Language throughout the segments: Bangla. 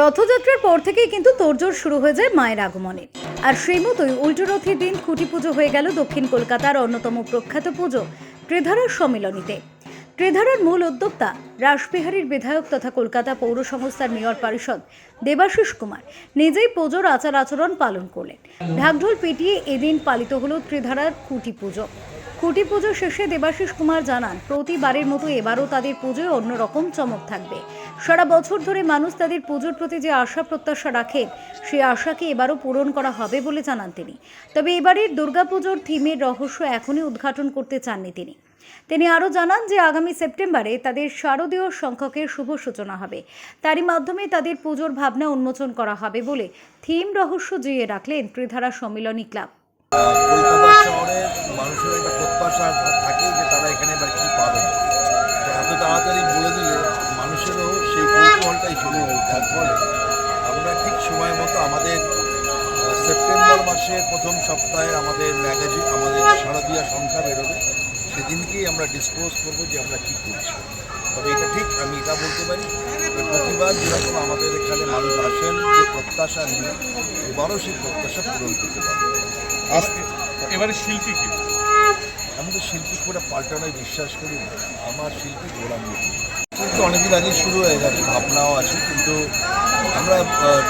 রথযাত্রার পর থেকেই কিন্তু তোড়জোড় শুরু হয়ে যায় মায়ের আগমনে। আর সেই মতোই উল্টো রথের দিন খুঁটি পুজো হয়ে গেল দক্ষিণ কলকাতার অন্যতম প্রখ্যাত পুজো ত্রিধারার সম্মিলনীতে। ত্রিধারার মূল উদ্যোক্তা রাসবিহারীর বিধায়ক তথা কলকাতা পৌর সংস্থার মেয়র পরিষদ দেবাশিস কুমার নিজেই পুজোর আচার আচরণ পালন করলেন। ঢাকঢোল পিটিয়ে এদিন পালিত হলো ত্রিধারার খুঁটি পুজো। খুঁটি পুজো শেষে দেবাশিস কুমার জানান, প্রতিবারের মতো এবারও তাদের পুজোয় অন্যরকম চমক থাকবে। সারা বছর ধরে মানুষ তাদের পুজোর প্রতি যে আশা প্রত্যাশা রাখেন সেই আশাকে এবারও পূরণ করা হবে বলে জানান তিনি। তবে এবারের দুর্গাপুজোর থিমের রহস্য এখনই উদ্ঘাটন করতে চাননি তিনি। তিনি আরও জানান যে আগামী সেপ্টেম্বরে তাদের শারদীয় সংখ্যকের শুভ সূচনা হবে। তারই মাধ্যমে তাদের পুজোর ভাবনা উন্মোচন করা হবে বলে থিম রহস্য জিয়ে রাখলেন ত্রিধারা সম্মিলনী ক্লাব। শহরের মানুষের একটা প্রত্যাশা থাকে যে তারা এখানে এবার কী পাবে। তো এত তাড়াতাড়ি বলে দিলে মানুষেরও সেই কৌতূহলটাই চলে যাবে তার ফলে আমরা ঠিক সময় মতো আমাদের সেপ্টেম্বর মাসের প্রথম সপ্তাহে আমাদের ম্যাগাজিন আমাদের শারদীয়া সংখ্যা বেরোবে। সেদিনকেই আমরা ডিসক্লোজ করব যে আমরা কী করছি। তবে এটা ঠিক, আমি এটা বলতে পারি প্রতিবার যেরকম আমাদের এখানে মানুষ আসেন, যে প্রত্যাশা নিয়ে এবারও সেই প্রত্যাশা পূরণ করতে পারবে এবারে শিল্পী কি? আমি তো শিল্পী করে পাল্টানোয় বিশ্বাস করি আমার শিল্পী গোলাম কিন্তু অনেকদিন আগে শুরু হয়ে গেছে, ভাবনাও আছে, কিন্তু আমরা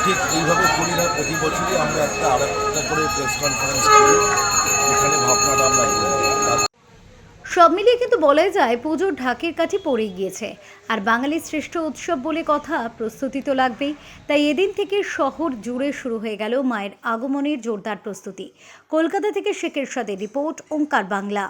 ঠিক এইভাবে করি না। প্রতি বছরই আমরা একটা আর একটা করে প্রেস কনফারেন্স করি এখানে ভাবনাটা আমরা করি তার সব মিলিয়ে কিন্তু বলাই যায় পুজোর ঢাকের কাঠি পড়ে গিয়েছে। আর বাঙালির শ্রেষ্ঠ উৎসব বলে কথা প্রস্তুতি তো লাগবেই। তাই এদিন থেকে শহর জুড়ে শুরু হয়ে গেল মায়ের আগমনের জোরদার প্রস্তুতি। কলকাতা থেকে শেখের সাথে রিপোর্ট, ওঙ্কার বাংলা।